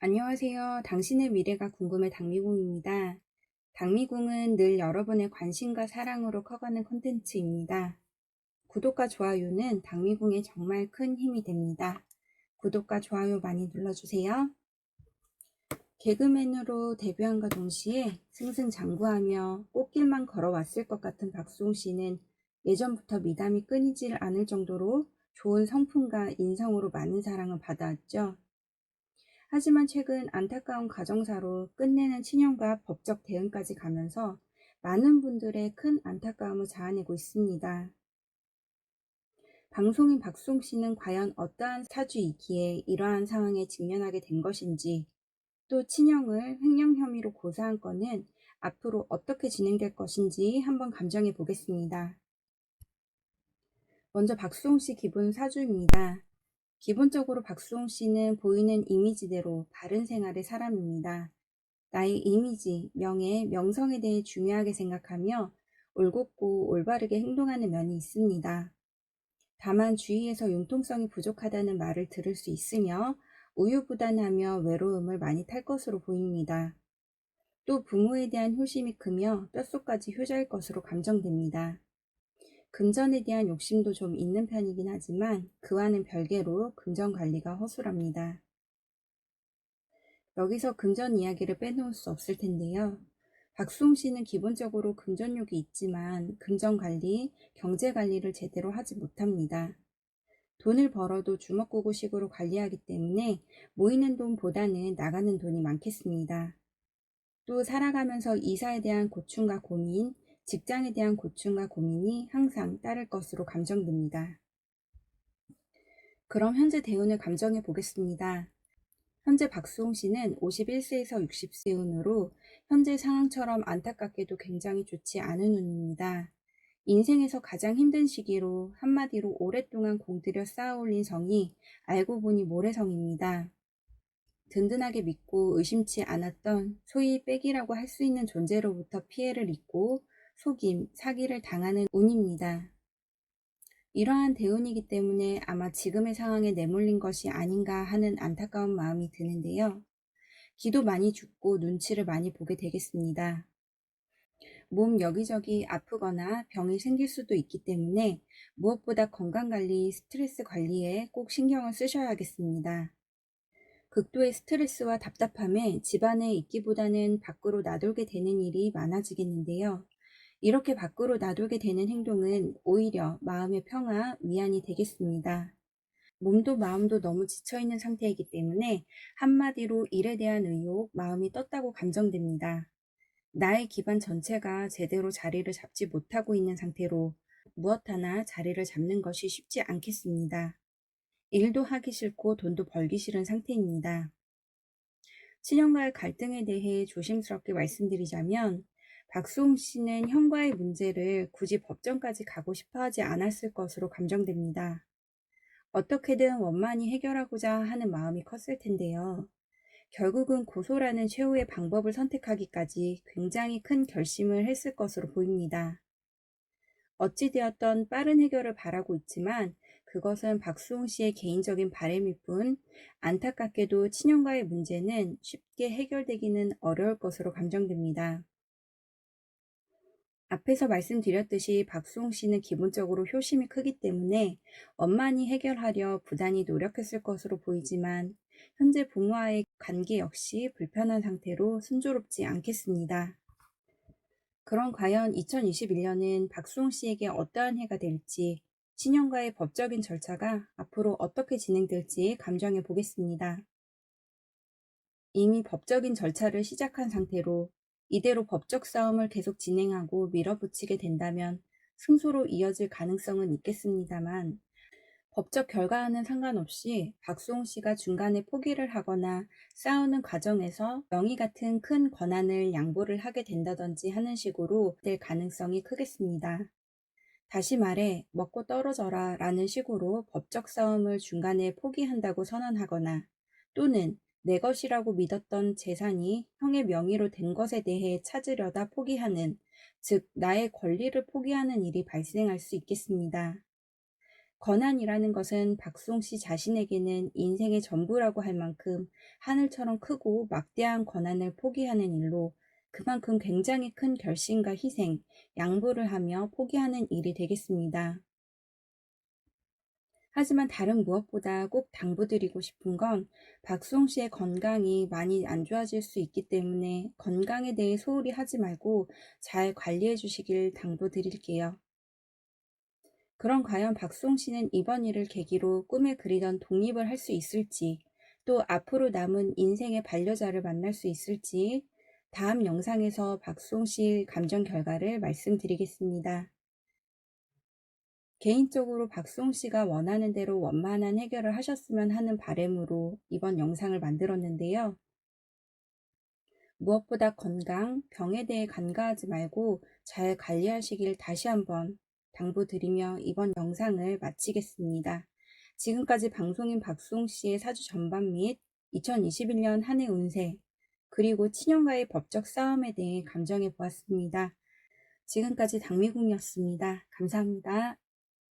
안녕하세요. 당신의 미래가 궁금해 당미궁입니다. 당미궁은 늘 여러분의 관심과 사랑으로 커가는 콘텐츠입니다. 구독과 좋아요는 당미궁에 정말 큰 힘이 됩니다. 구독과 좋아요 많이 눌러주세요. 개그맨으로 데뷔한과 동시에 승승장구하며 꽃길만 걸어왔을 것 같은 박수홍 씨는 예전부터 미담이 끊이질 않을 정도로 좋은 성품과 인성으로 많은 사랑을 받아왔죠. 하지만 최근 안타까운 가정사로 끝내는 친형과 법적 대응까지 가면서 많은 분들의 큰 안타까움을 자아내고 있습니다. 방송인 박수홍 씨는 과연 어떠한 사주이기에 이러한 상황에 직면하게 된 것인지, 또 친형을 횡령 혐의로 고소한 건은 앞으로 어떻게 진행될 것인지 한번 감정해 보겠습니다. 먼저 박수홍 씨 기본 사주입니다. 기본적으로 박수홍 씨는 보이는 이미지대로 바른 생활의 사람입니다. 나의 이미지, 명예, 명성에 대해 중요하게 생각하며 올곧고 올바르게 행동하는 면이 있습니다. 다만 주위에서 융통성이 부족하다는 말을 들을 수 있으며 우유부단하며 외로움을 많이 탈 것으로 보입니다. 또 부모에 대한 효심이 크며 뼛속까지 효자일 것으로 감정됩니다. 금전에 대한 욕심도 좀 있는 편이긴 하지만 그와는 별개로 금전 관리가 허술합니다. 여기서 금전 이야기를 빼놓을 수 없을 텐데요. 박수홍 씨는 기본적으로 금전욕이 있지만 금전 관리, 경제 관리를 제대로 하지 못합니다. 돈을 벌어도 주먹구구식으로 관리하기 때문에 모이는 돈보다는 나가는 돈이 많겠습니다. 또 살아가면서 이사에 대한 고충과 고민, 직장에 대한 고충과 고민이 항상 따를 것으로 감정됩니다. 그럼 현재 대운을 감정해 보겠습니다. 현재 박수홍 씨는 51세에서 60세 운으로 현재 상황처럼 안타깝게도 굉장히 좋지 않은 운입니다. 인생에서 가장 힘든 시기로 한마디로 오랫동안 공들여 쌓아올린 성이 알고 보니 모래성입니다. 든든하게 믿고 의심치 않았던 소위 백이라고 할 수 있는 존재로부터 피해를 입고 속임, 사기를 당하는 운입니다. 이러한 대운이기 때문에 아마 지금의 상황에 내몰린 것이 아닌가 하는 안타까운 마음이 드는데요. 기도 많이 죽고 눈치를 많이 보게 되겠습니다. 몸 여기저기 아프거나 병이 생길 수도 있기 때문에 무엇보다 건강관리, 스트레스 관리에 꼭 신경을 쓰셔야겠습니다. 극도의 스트레스와 답답함에 집안에 있기보다는 밖으로 나돌게 되는 일이 많아지겠는데요. 이렇게 밖으로 나돌게 되는 행동은 오히려 마음의 평화, 위안이 되겠습니다. 몸도 마음도 너무 지쳐있는 상태이기 때문에 한마디로 일에 대한 의욕, 마음이 떴다고 감정됩니다. 나의 기반 전체가 제대로 자리를 잡지 못하고 있는 상태로 무엇 하나 자리를 잡는 것이 쉽지 않겠습니다. 일도 하기 싫고 돈도 벌기 싫은 상태입니다. 친형과의 갈등에 대해 조심스럽게 말씀드리자면 박수홍 씨는 형과의 문제를 굳이 법정까지 가고 싶어 하지 않았을 것으로 감정됩니다. 어떻게든 원만히 해결하고자 하는 마음이 컸을 텐데요. 결국은 고소라는 최후의 방법을 선택하기까지 굉장히 큰 결심을 했을 것으로 보입니다. 어찌되었던 빠른 해결을 바라고 있지만 그것은 박수홍 씨의 개인적인 바램일 뿐 안타깝게도 친형과의 문제는 쉽게 해결되기는 어려울 것으로 감정됩니다. 앞에서 말씀드렸듯이 박수홍 씨는 기본적으로 효심이 크기 때문에 원만히 해결하려 부단히 노력했을 것으로 보이지만 현재 부모와의 관계 역시 불편한 상태로 순조롭지 않겠습니다. 그럼 과연 2021년은 박수홍 씨에게 어떠한 해가 될지 친형과의 법적인 절차가 앞으로 어떻게 진행될지 감정해 보겠습니다. 이미 법적인 절차를 시작한 상태로 이대로 법적 싸움을 계속 진행하고 밀어붙이게 된다면 승소로 이어질 가능성은 있겠습니다만 법적 결과와는 상관없이 박수홍 씨가 중간에 포기를 하거나 싸우는 과정에서 명의 같은 큰 권한을 양보를 하게 된다든지 하는 식으로 될 가능성이 크겠습니다. 다시 말해 먹고 떨어져라 라는 식으로 법적 싸움을 중간에 포기한다고 선언하거나 또는 내 것이라고 믿었던 재산이 형의 명의로 된 것에 대해 찾으려다 포기하는, 즉, 나의 권리를 포기하는 일이 발생할 수 있겠습니다. 권한이라는 것은 박수홍 씨 자신에게는 인생의 전부라고 할 만큼 하늘처럼 크고 막대한 권한을 포기하는 일로 그만큼 굉장히 큰 결심과 희생, 양보를 하며 포기하는 일이 되겠습니다. 하지만 다른 무엇보다 꼭 당부드리고 싶은 건 박수홍 씨의 건강이 많이 안 좋아질 수 있기 때문에 건강에 대해 소홀히 하지 말고 잘 관리해 주시길 당부드릴게요. 그럼 과연 박수홍 씨는 이번 일을 계기로 꿈에 그리던 독립을 할 수 있을지, 또 앞으로 남은 인생의 반려자를 만날 수 있을지, 다음 영상에서 박수홍 씨 감정 결과를 말씀드리겠습니다. 개인적으로 박수홍 씨가 원하는 대로 원만한 해결을 하셨으면 하는 바람으로 이번 영상을 만들었는데요. 무엇보다 건강, 병에 대해 간과하지 말고 잘 관리하시길 다시 한번 당부드리며 이번 영상을 마치겠습니다. 지금까지 방송인 박수홍 씨의 사주 전반 및 2021년 한 해 운세, 그리고 친형과의 법적 싸움에 대해 감정해 보았습니다. 지금까지 당미궁이었습니다. 감사합니다.